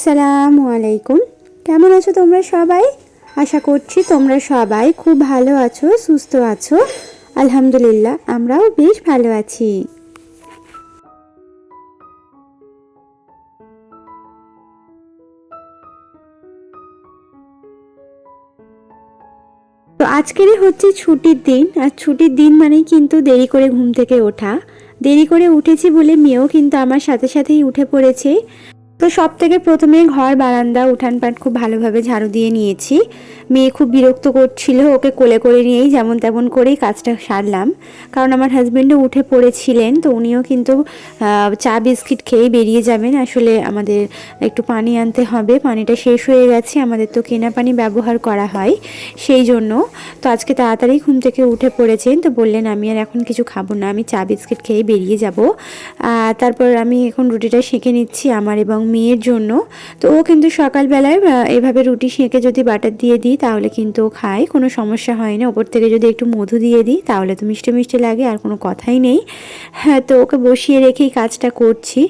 আসসালামু আলাইকুম। কেমন আছো তোমরা সবাই? আশা করছি তোমরা সবাই খুব ভালো আছো, সুস্থ আছো। আলহামদুলিল্লাহ, আমরাও বেশ ভালো আছি। তো আজকেরই হচ্ছে ছুটির দিন, আর ছুটির দিন মানেই কিন্তু দেরি করে ঘুম থেকে ওঠা। দেরি করে উঠেছি বলে মেয়েও কিন্তু আমার সাথে সাথেই উঠে পড়েছে। তো সব থেকে প্রথমে ঘর, বারান্দা উঠান পাট খুব ভালোভাবে ঝাড়ু দিয়ে নিয়েছি। মেয়ে খুব বিরক্ত করছিল, ওকে কোলে করে নিয়েই যেমন তেমন করেই কাজটা সারলাম। কারণ আমার হাজব্যান্ডও উঠে পড়েছিলেন, তো উনিও কিন্তু চা বিস্কিট খেয়েই বেরিয়ে যাবেন। আসলে আমাদের একটু পানি আনতে হবে, পানিটা শেষ হয়ে গেছে, আমাদের তো কেনা পানি ব্যবহার করা হয় সেই জন্য। তো আজকে তাড়াতাড়ি ঘুম থেকে উঠে পড়েছেন, তো বললেন, আমি আর এখন কিছু খাব না, আমি চা বিস্কিট খেয়ে বেরিয়ে যাব। তারপর আমি এখন রুটিটা সেঁকে নিচ্ছি, আমার এবং মেয়ের জন্য। তো ও কিন্তু সকালবেলায় এভাবে রুটি সেঁকে যদি বাটার দিয়ে দিই, তাহলে কিন্তু ও খায়। কোনো সমস্যা হয় না ওপর থেকে যদি একটু মধু দিয়ে দিই, তাহলে তো মিষ্টি মিষ্টি লাগে, আর কোনো কথাই নেই। হ্যাঁ তো ওকে বসিয়ে রেখেই কাজটা করছি।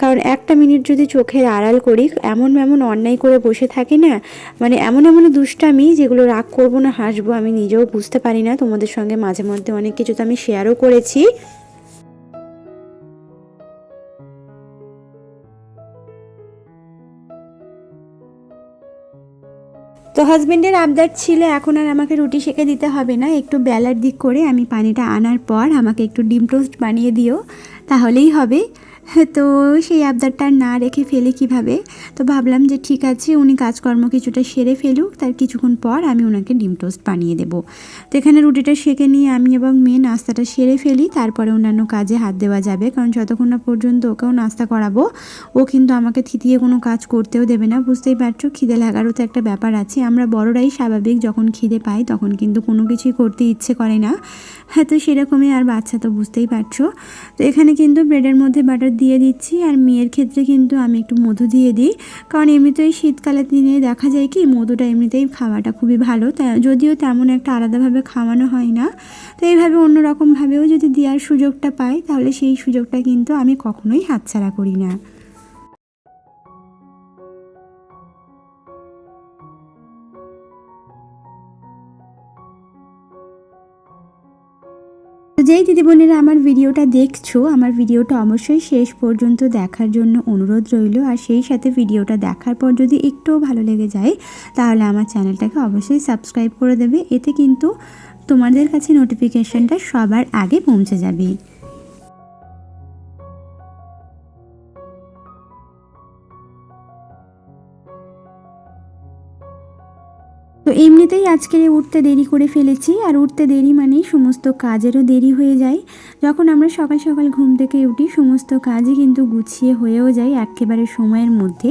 কারণ একটা মিনিট যদি চোখের আড়াল করি, এমন এমন অন্যায় করে বসে থাকি না মানে এমন এমন দুষ্টামি যেগুলো রাগ করব না, হাসবো, আমি নিজেও বুঝতে পারি না। তোমাদের সঙ্গে মাঝে মধ্যে অনেক কিছু তো আমি শেয়ারও করেছি। তো হাজব্যান্ডের আবদার ছিল, এখন আর আমাকে রুটি সেঁকে দিতে হবে না। একটু বেলার দিক করে আমি পানিটা আনার পর আমাকে একটু ডিম টোস্ট বানিয়ে দিও, তাহলেই হবে। তো সেই আবদারটা না রেখে ফেলে কীভাবে? তো ভাবলাম যে ঠিক আছে, উনি কাজকর্ম কিছুটা সেরে ফেলুক, তার কিছুক্ষণ পর আমি ওনাকে ডিম টোস্ট বানিয়ে দেবো। তো এখানে রুটিটা সেঁকে নিয়ে আমি এবং মেয়ে নাস্তাটা সেরে ফেলি, তারপরে অন্যান্য কাজে হাত দেওয়া যাবে, কারণ যতক্ষণ না পর্যন্ত ওকেও নাস্তা করাবো, ও কিন্তু আমাকে থিতিয়ে কোনো কাজ করতেও দেবে না। বুঝতেই পারছ, খিদে লাগারও তো একটা ব্যাপার আছে। আমরা বড়রাই স্বাভাবিক, যখন খিদে পাই তখন কিন্তু কোনো কিছুই করতে ইচ্ছে করে না। হ্যাঁ তো সেরকমই আর বাচ্চা তো বুঝতেই পারছ। তো এখানে কিন্তু ব্রেডের মধ্যে বাটার দিয়ে দিচ্ছি আর মেয়ের ক্ষেত্রে কিন্তু আমি একটু মধু দিয়ে দিই। কারণ এমনিতেই শীতকালের দিনে দেখা যায় কি, মধুটা এমনিতেই খাওয়াটা খুবই ভালো। যদিও তেমন একটা আলাদাভাবে খাওয়ানো হয় না। তো এইভাবে অন্যরকমভাবেও যদি দেওয়ার সুযোগটা পাই, তাহলে সেই সুযোগটা কিন্তু আমি কখনোই হাতছাড়া করি না। যেই দিদিবোনেরা আমার ভিডিওটা দেখছ, আমার ভিডিওটা অবশ্যই শেষ পর্যন্ত দেখার জন্য অনুরোধ রইল। আর সেই সাথে ভিডিওটা দেখার পর যদি একটুও ভালো লেগে যায়, তাহলে আমার চ্যানেলটাকে অবশ্যই সাবস্ক্রাইব করে দেবে। এতে কিন্তু তোমাদের কাছে নোটিফিকেশানটা সবার আগে পৌঁছে যাবে। তো এমনিতেই আজকে উঠতে দেরি করে ফেলেছি, আর উঠতে দেরি মানেই সমস্ত কাজেরও দেরি হয়ে যায়। যখন আমরা সকাল সকাল ঘুম থেকে উঠি, সমস্ত কাজই কিন্তু গুছিয়ে হয়েও যায় একেবারে সময়ের মধ্যে।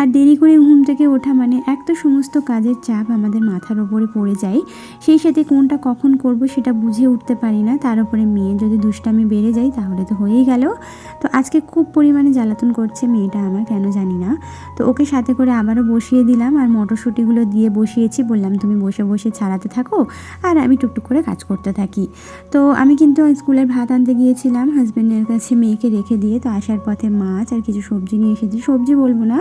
আর দেরি করে ঘুম থেকে ওঠা মানে এক তো সমস্ত কাজের চাপ আমাদের মাথার ওপরে পড়ে যায়। সেই সাথে কোনটা কখন করব সেটা বুঝে উঠতে পারি না, তার উপরে মেয়ে যদি দুষ্টামি বেড়ে যায় তাহলে তো হয়েই গেল। তো আজকে খুব পরিমাণে জ্বালাতন করছে মেয়েটা, আমার কেন জানি না। তো ওকে সাথে করে আবারও বসিয়ে দিলাম, আর মটরশুঁটিগুলো দিয়ে বসিয়েছি বললাম, তুমি বসে বসে ছাড়াতে থাকো আর আমি টুকটুক করে কাজ করতে থাকি। তো আমি কিন্তু স্কুলের ভাত আনতে গিয়েছিলাম হাজব্যান্ডের কাছে মেয়েকে রেখে দিয়ে। তো আসার পথে মাছ আর কিছু সবজি নিয়ে এসেছি। সবজি বলব না,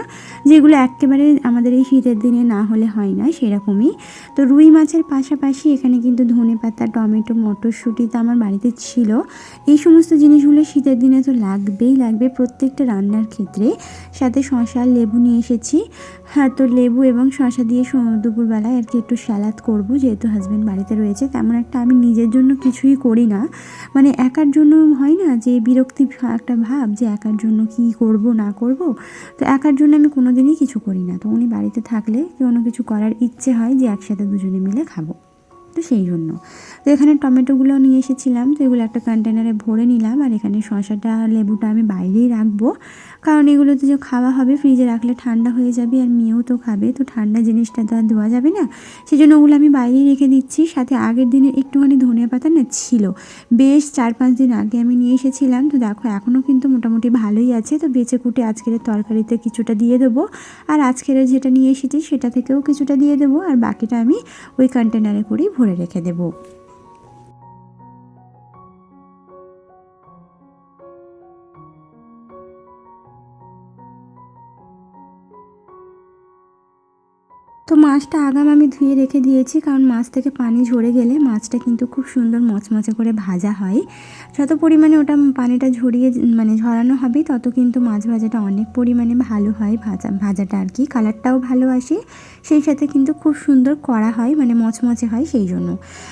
যেগুলো একেবারে আমাদের এই শীতের দিনে না হলে হয় না, সেরকমই। তো রুই মাছের পাশাপাশি এখানে কিন্তু ধনে পাতা, টমেটো, মটরশুঁটি তো আমার বাড়িতে ছিল। এই সমস্ত জিনিসগুলো শীতের দিনে তো লাগবেই লাগবে প্রত্যেকটা রান্নার ক্ষেত্রে। সাথে শশা, লেবু নিয়ে এসেছি। হ্যাঁ তো লেবু এবং শশা দিয়ে দুপুরবেলায় আর কি একটু স্যালাদ করব, যেহেতু হাজব্যান্ড বাড়িতে রয়েছে। তেমন একটা আমি নিজের জন্য কিছুই করি না। মানে একার জন্য হয় না যে বিরক্তি একটা ভাব যে একার জন্য কি করব, না করব। তো একার জন্য আমি কোনো দিনই কিছু করি না। তো উনি বাড়িতে থাকলে কোনো কিছু করার ইচ্ছে হয় যে একসাথে দুজনে মিলে খাব। তো সেই জন্য। তো এখানে টমেটোগুলো নিয়ে এসেছিলাম। তো এগুলো একটা কন্টেনারে ভরে নিলাম। আর এখানে শশাটা লেবুটা আমি বাইরেই রাখব। কারণ এগুলোতে যে খাওয়া হবে ফ্রিজে রাখলে ঠান্ডা হয়ে যাবে আর মেয়েও তো খাবে, তো ঠান্ডা জিনিসটা তো আর দেওয়া যাবে না। সেই জন্য ওগুলো আমি বাইরেই রেখে দিচ্ছি। সাথে আগের দিনে একটুখানি ধনিয়া পাতা না ছিল। বেশ চার পাঁচ দিন আগে আমি নিয়ে এসেছিলাম। তো দেখো, এখনও কিন্তু মোটামুটি ভালোই আছে। তো বেঁচে কুটে আজকের তরকারিতে কিছুটা দিয়ে দেবো। আর আজকের যেটা নিয়ে এসেছি, সেটা থেকেও কিছুটা দিয়ে দেবো। আর বাকিটা আমি ওই কন্টেনারে করেই ভরে রেখে দেবো। তো মাছটা আগাম আমি ধুয়ে রেখে দিয়েছি, কারণ মাছ থেকে পানি ঝরে গেলে মাছটা কিন্তু খুব সুন্দর মচমচে করে ভাজা হয়। যত পরিমাণে ওটা পানিটা ঝরিয়ে মানে ঝরানো হবে, তত কিন্তু মাছ ভাজাটা অনেক পরিমাণে ভালো হয় ভাজা, ভাজাটা আর কি, কালারটাও ভালো আসে। সেই সাথে কিন্তু খুব সুন্দর করা হয় মানে মচমচে হয় সেই জন্য।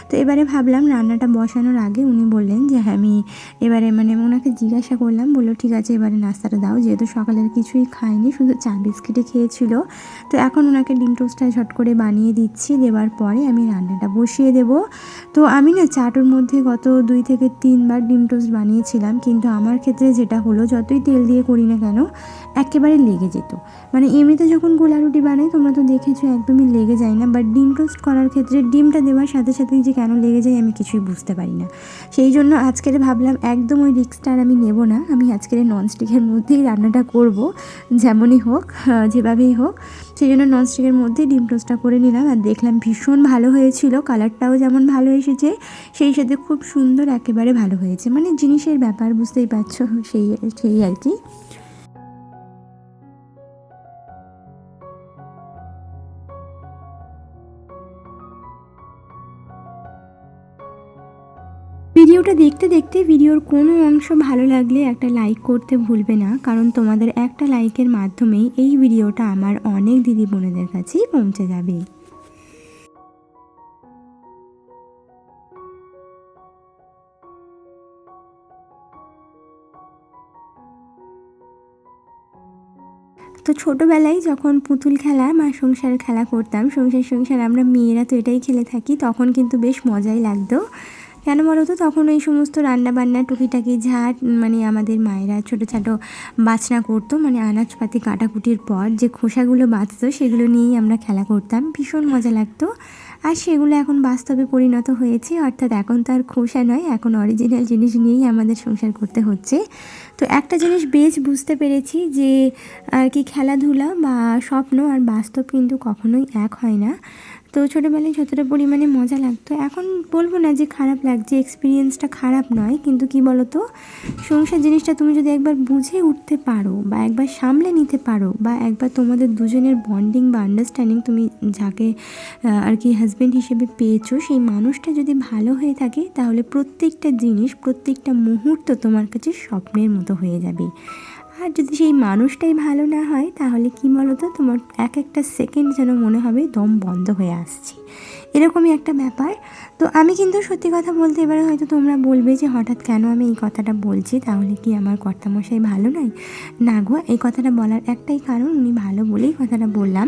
তো এবারে ভাবলাম রান্নাটা বসানোর আগে উনি বললেন যে হ্যাঁ আমি এবারে মানে ওনাকে জিজ্ঞাসা করলাম, বলল, ঠিক আছে, এবারে নাস্তাটা দাও। যেহেতু সকালের কিছুই খায়নি শুধু চা বিস্কিটে খেয়েছিল। তো এখন ওনাকে ডিম টোস্টটা ঝট করে বানিয়ে দিচ্ছি, দেওয়ার পরে আমি রান্নাটা বসিয়ে দেব। তো আমি না চাটুর মধ্যে গত দুই থেকে তিনবার ডিম টোস্ট বানিয়েছিলাম, কিন্তু আমার ক্ষেত্রে যেটা হলো, যতই তেল দিয়ে করি না কেন, একেবারে লেগে যেত। মানে এমনিতে যখন গোলা রুটি বানাই, তোমরা তো দেখেছ একদমই লেগে যায় না বাট ডিম টোস্ট করার ক্ষেত্রে ডিমটা দেওয়ার সাথে সাথে যে কেন লেগে যায়, আমি কিছুই বুঝতে পারি না। সেই জন্য আজকের ভাবলাম একদম ওই রিক্সটা আর আমি নেব না, আমি আজকের ননস্টিকের মধ্যেই রান্নাটা করব, যেমনই হোক যেভাবেই হোক। সেই জন্য ননস্টিকের মধ্যে ডিম টোস্টটা করে নিলাম আর দেখলাম ভীষণ ভালো হয়েছিল, কালারটাও যেমন ভালো এসেছে, সেই সাথে খুব সুন্দর একেবারে ভালো হয়েছে। মানে জিনিসের ব্যাপার, বুঝতেই পারছ, সেই সেই আর কি। দেখতে ভিডিওর কোনো অংশ ভালো লাগলে একটা লাইক করতে ভুলবে না, কারণ তোমাদের একটা লাইকের মাধ্যমেই এই ভিডিওটা আমার অনেক দিদি বোনেদের কাছেই পৌঁছে যাবে। তো ছোটোবেলায় যখন পুতুল খেলা মা সংসার খেলা করতাম, সংসার সংসার আমরা মেয়েরা তো এটাই খেলে থাকি, তখন কিন্তু বেশ মজাই লাগতো। কেন বলো তো? তখন ওই সমস্ত রান্না বান্না টুকিটাকি ঝাট মানে আমাদের মায়েরা ছোটো ছোটো বাছনা করতো মানে আনাজপাতি কাটাকুটির পর যে খোসাগুলো বাঁচতো সেগুলো নিয়েই আমরা খেলা করতাম। ভীষণ মজা লাগতো। আর সেগুলো এখন বাস্তবে পরিণত হয়েছে, অর্থাৎ এখন তো আর খোসা নয়, এখন অরিজিনাল জিনিস নিয়েই আমাদের সংসার করতে হচ্ছে। তো একটা জিনিস বেশ বুঝতে পেরেছি যে, আর কি খেলাধুলা বা স্বপ্ন আর বাস্তব কিন্তু কখনোই এক হয় না। তো ছোটোবেলায় যতটা পরিমাণে মজা লাগতো, এখন বলব না যে খারাপ লাগছে এক্সপিরিয়েন্সটা খারাপ নয়, কিন্তু কি বলো তো সংসার জিনিসটা তুমি যদি একবার বুঝে উঠতে পারো বা একবার সামলে নিতে পারো বা একবার তোমাদের দুজনের বন্ডিং বা আন্ডারস্ট্যান্ডিং তুমি যাকে আর কি হাজব্যান্ড হিসেবে পেয়েছ, সেই মানুষটা যদি ভালো হয়ে থাকে, তাহলে প্রত্যেকটা জিনিস, প্রত্যেকটা মুহূর্ত তোমার কাছে স্বপ্নের মতো হয়ে যাবে। আর যদি সেই মানুষটাই ভালো না হয়, তাহলে কি বলো তো তোমার এক একটা সেকেন্ড যেন মনে হবে দম বন্ধ হয়ে আসছে। এরকমই একটা ব্যাপার। তো আমি কিন্তু সত্যি কথা বলতে এবারে হয়তো তোমরা বলবে যে হঠাৎ কেন আমি এই কথাটা বলছি, তাহলে কি আমার কর্তামশাই ভালো নয়? না গো, এই কথাটা বলার একটাই কারণ উনি ভালো বলেই কথাটা বললাম,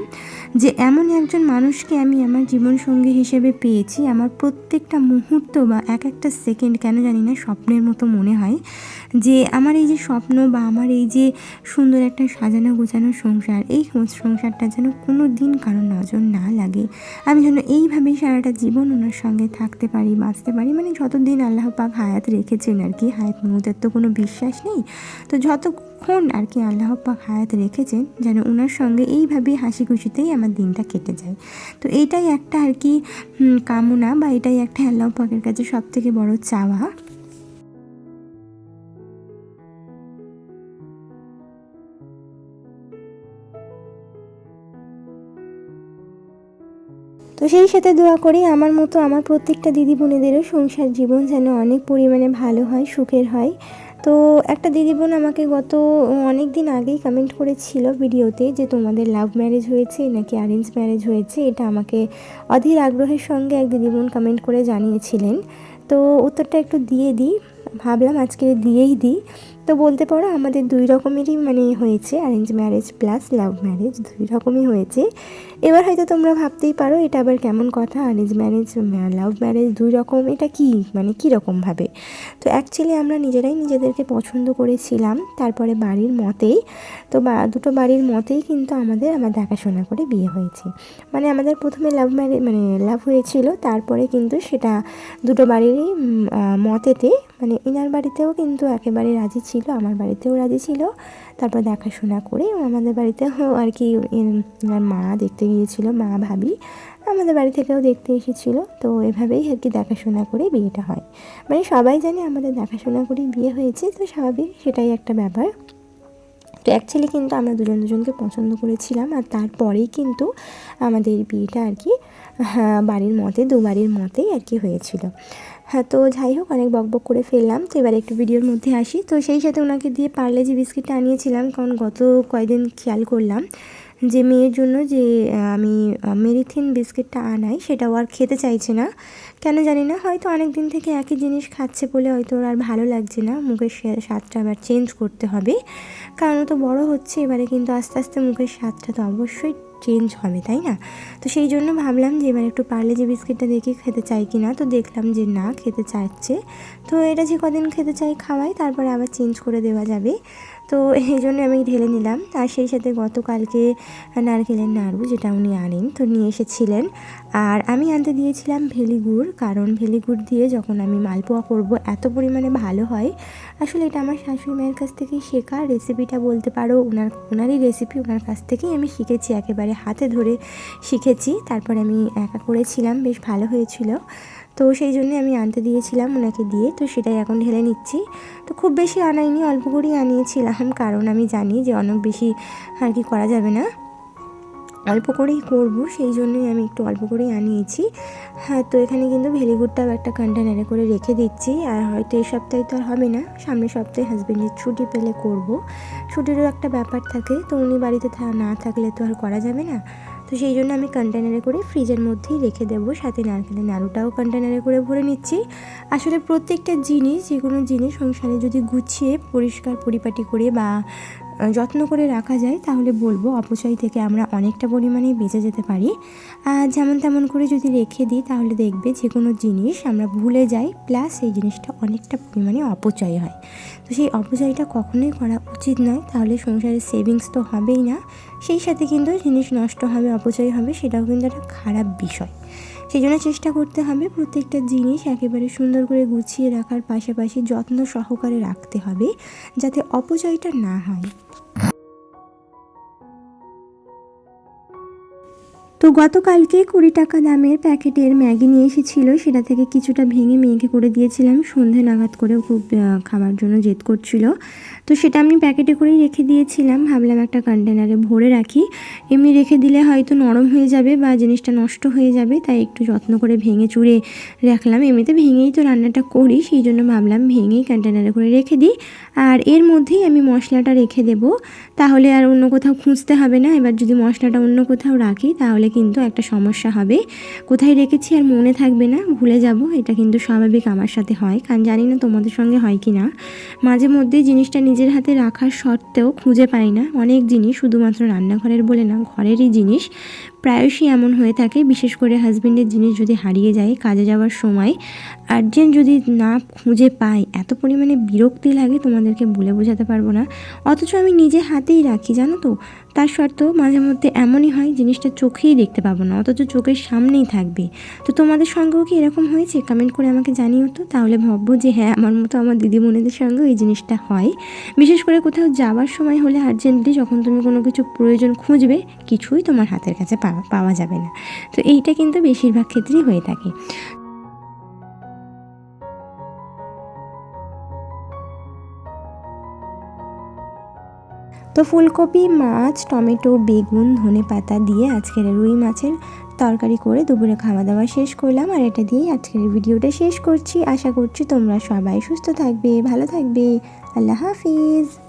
যে এমন একজন মানুষকে আমি আমার জীবনসঙ্গী হিসেবে পেয়েছি, আমার প্রত্যেকটা মুহূর্ত বা এক একটা সেকেন্ড, কেন জানি না, স্বপ্নের মতো মনে হয়, যে আমার এই যে স্বপ্ন বা আমার এই যে সুন্দর একটা সাজানো গোছানো সংসার, এই সংসারটা যেন কোনো দিন কারোর নজর না লাগে। আমি যেন এইভাবেই সারাটা জীবন ওনার সঙ্গে থাকতে পারি, বাঁচতে পারি। মানে যতদিন আল্লাহ পাক হায়াত রেখেছেন আর কি, হায়াত মৌতের তো কোনো বিশ্বাস নেই। তো যতক্ষণ আর কি আল্লাহ পাক হায়াত রেখেছেন, যেন ওনার সঙ্গে এইভাবেই হাসি খুশিতেই আমার দিনটা কেটে যায়। তো এটাই একটা আর কি কামনা বা এটাই একটা আল্লাহ পাকের কাছে সব থেকে বড় চাওয়া। তো সেই সাথে দোয়া করি, আমার মতো আমার প্রত্যেকটা দিদি বোনেদেরও সংসার জীবন যেন অনেক পরিমাণে ভালো হয়, সুখের হয়। তো একটা দিদি বোন আমাকে গত অনেক দিন আগেই কমেন্ট করেছিল ভিডিওতে যে তোমাদের লাভ ম্যারেজ হয়েছে নাকি অ্যারেঞ্জ ম্যারেজ হয়েছে, এটা আমাকে অধীর আগ্রহের সঙ্গে এক দিদি বোন কমেন্ট করে জানিয়েছিলেন। তো উত্তরটা একটু দিয়ে দিই, ভাবলাম আজকে দিয়েই দিই। তো বলতে পারো আমাদের দুই রকমেরই মানে হয়েছে arrange marriage plus love marriage দুই রকমই হয়েছে। এবার হয়তো তোমরা ভাবতেই পারো এটা আবার কেমন কথা অ্যারেঞ্জ ম্যারেজ লাভ ম্যারেজ দুই রকম, এটা কি মানে কী রকমভাবে তো অ্যাকচুয়ালি আমরা নিজেরাই নিজেদেরকে পছন্দ করেছিলাম, তারপরে বাড়ির মতেই, তো বা, দুটো বাড়ির মতেই কিন্তু আমাদের, আমার দেখাশোনা করে বিয়ে হয়েছে। মানে আমাদের প্রথমে লাভ ম্যারেজ মানে লাভ হয়েছিল, তারপরে কিন্তু সেটা দুটো বাড়িরই মতেতে মানে ইনার বাড়িতেও কিন্তু একেবারে রাজি ছিল আমার বাড়িতেও রাজি ছিল। তারপর দেখাশোনা করে আমাদের বাড়িতে আর কি মা দেখতে গিয়েছিল মা ভাবি আমাদের বাড়ি থেকেও দেখতে এসেছিল। তো এভাবেই আর কি দেখাশোনা করে বিয়েটা হয়। মানে সবাই জানে আমাদের দেখাশোনা করেই বিয়ে হয়েছে তো স্বাভাবিক সেটাই একটা ব্যাপার। তো অ্যাকচুয়ালি কিন্তু আমরা দুজন দুজনকে পছন্দ করেছিলাম আর তারপরেই কিন্তু আমাদের বিয়েটা আর কি হ্যাঁ, বাড়ির মতে দু বাড়ির মতেই আর কি হয়েছিল। হ্যাঁ তো যাই হোক, অনেক বকবক করে ফেললাম। তো এবার একটু ভিডিওর মধ্যে আসি। তো সেই সাথে ওনাকে দিয়ে পার্লে যে বিস্কিটটা আনিয়েছিলাম, কারণ গত কয়দিন খেয়াল করলাম যে মেয়ের জন্য যে আমি মেরিথিন বিস্কিটটা আনাই, সেটাও আর খেতে চাইছে না। কেন জানি না, হয়তো অনেক দিন থেকে একই জিনিস খাচ্ছে বলে হয়তো আর ভালো লাগছে না। মুখের স্বাদটা আবার চেঞ্জ করতে হবে। কারণ তো বড় হচ্ছে, এবারে কিন্তু আস্তে আস্তে মুখের স্বাদটা তো অবশ্যই চেঞ্জ হবে, তাই না? তো সেই জন্য ভাবলাম যে, এবার একটু পারলে যে বিস্কিটটা দেখি খেতে চাই কি না তো দেখলাম যে না, খেতে চাইছে তো এটা যে কদিন খেতে চাই খাওয়াই, তারপরে আবার চেঞ্জ করে দেওয়া যাবে। তো এই জন্য আমি ঢেলে নিলাম। আর সেই সাথে গতকালকে নারকেলের নাড়ু যেটা উনি আনেন, তো নিয়ে এসেছিলেন। আর আমি আনতে দিয়েছিলাম ভেলিগুড় কারণ ভেলিগুড় দিয়ে যখন আমি মালপোয়া করব এত পরিমাণে ভালো হয়। আসলে এটা আমার শাশুড়ি মায়ের কাছ থেকেই শেখা। রেসিপিটা বলতে পারো ওনার ওনারই রেসিপি ওনার কাছ থেকেই আমি শিখেছি, একেবারে হাতে ধরে শিখেছি। তারপরে আমি একা করেছিলাম, বেশ ভালো হয়েছিল। তো সেই জন্য আমি আনতে দিয়েছিলাম ওনাকে দিয়ে, তো সেটাই এখন ঢেলে নিচ্ছি। তো খুব বেশি আনাইনি, অল্প করেই আনিয়েছিলাম, কারণ আমি জানি যে অনেক বেশি আর কি করা যাবে না। অল্প করেই করব, সেই জন্যই আমি একটু অল্প করেই আনিয়েছি। হ্যাঁ তো এখানে কিন্তু ভেলিগুড়টাও একটা কন্টেনারে করে রেখে দিচ্ছি, আর হয়তো এই সপ্তাহে তো আর হবে না, সামনের সপ্তাহে হাজব্যান্ডের ছুটি পেলে করব। ছুটিরও একটা ব্যাপার থাকে, তো উনি বাড়িতে না থাকলে তো আর করা যাবে না। তো সেই জন্য আমি কন্টেনারে করে ফ্রিজের মধ্যেই রেখে দেবো। সাথে নারকেলের নাড়ুটাও কন্টেনারে করে ভরে নিচ্ছি। আসলে প্রত্যেকটা জিনিস যে কোনো জিনিস সংসারে যদি গুছিয়ে, পরিষ্কার, পরিপাটি করে বা যত্ন করে রাখা যায়, তাহলে বলব অপচয় থেকে আমরা অনেকটা পরিমাণে বেঁচে যেতে পারি। আর যেমন তেমন করে যদি রেখে দিই, তাহলে দেখবে যে কোনো জিনিস আমরা ভুলে যাই প্লাস সেই জিনিসটা অনেকটা পরিমাণে অপচয় হয়। তো সেই অপচয়টা কখনোই করা উচিত নয়, তাহলে সংসারের সেভিংস তো হবেই না। সেই সাথে কিন্তু জিনিস নষ্ট হবে, অপচয় হবে, সেটাও কিন্তু একটা খারাপ বিষয়। সেই জন্য চেষ্টা করতে হবে প্রত্যেকটা জিনিস একেবারে সুন্দর করে গুছিয়ে রাখার পাশাপাশি যত্ন সহকারে রাখতে হবে যাতে অপচয়টা না হয়। তো গতকালকে কুড়ি টাকা দামের প্যাকেটের ম্যাগি নিয়ে এসেছিল। সেটা থেকে কিছুটা ভেঙে মেয়েকে করে দিয়েছিলাম। সন্ধে নাগাদ করেও খুব খাবার জন্য জেদ করছিল। তো সেটা আমি প্যাকেটে করেই রেখে দিয়েছিলাম। ভাবলাম একটা কন্টেনারে ভরে রাখি। এমনি রেখে দিলে হয়তো নরম হয়ে যাবে বা জিনিসটা নষ্ট হয়ে যাবে, তাই একটু যত্ন করে ভেঙে চুড়ে রাখলাম। এমনিতে ভেঙেই তো রান্নাটা করি, সেই জন্য ভাবলাম ভেঙেই কন্টেনারে করে রেখে দিই। আর এর মধ্যেই আমি মশলাটা রেখে দেব। তাহলে আর অন্য কোথাও খুঁজতে হবে না। এবার যদি মশলাটা অন্য কোথাও রাখি, তাহলে কিন্তু একটা সমস্যা হবে। কোথায় রেখেছি আর মনে থাকবে না, ভুলে যাব, এটা কিন্তু স্বাভাবিক আমার সাথে হয়, কারণ জানি না তোমাদের সঙ্গে হয় কি না মাঝে মধ্যে জিনিসটা নিজের হাতে রাখার সত্ত্বেও খুঁজে পাই না। অনেক জিনিস শুধুমাত্র রান্নাঘরের বলে না, ঘরেরই জিনিস। প্রায়শই এমন হয়ে থাকে, বিশেষ করে হাজবেন্ডের জিনিস যদি হারিয়ে যায় কাজে যাওয়ার সময় আর্জেন্ট যদি না খুঁজে পাই, এত পরিমাণে বিরক্তি লাগে তোমাদেরকে বলে বোঝাতে পারব না। অথচ আমি নিজে হাতেই রাখি, জানো তো? তার সত্ত্বেও মাঝে মধ্যে এমনই হয়, জিনিসটা চোখেই দেখতে পাবো না, অথচ চোখের সামনেই থাকবে। তো তোমাদের সঙ্গেও কি এরকম হয়েছে? কমেন্ট করে আমাকে জানিও তো। তাহলে ভাববো যে হ্যাঁ আমার মতো আমার দিদি বোনেদের সঙ্গেও এই জিনিসটা হয়। বিশেষ করে কোথাও যাওয়ার সময় হলে আর্জেন্টলি যখন তুমি কোনো কিছু প্রয়োজন খুঁজবে, কিছুই তোমার হাতের কাছে পাওয়া পাওয়া যাবে না। তো এইটা কিন্তু বেশিরভাগ ক্ষেত্রেই হয়ে থাকে। তো ফুলকপি, মাছ, টমেটো, বেগুন, ধনে পাতা দিয়ে আজকের রুই মাছের তরকারি করে দুপুরে খাওয়া দাওয়া শেষ করলাম। আর এটা দিয়েই আজকের ভিডিওটা শেষ করছি। আশা করছি তোমরা সবাই সুস্থ থাকবে, ভালো থাকবে। আল্লাহ হাফিজ।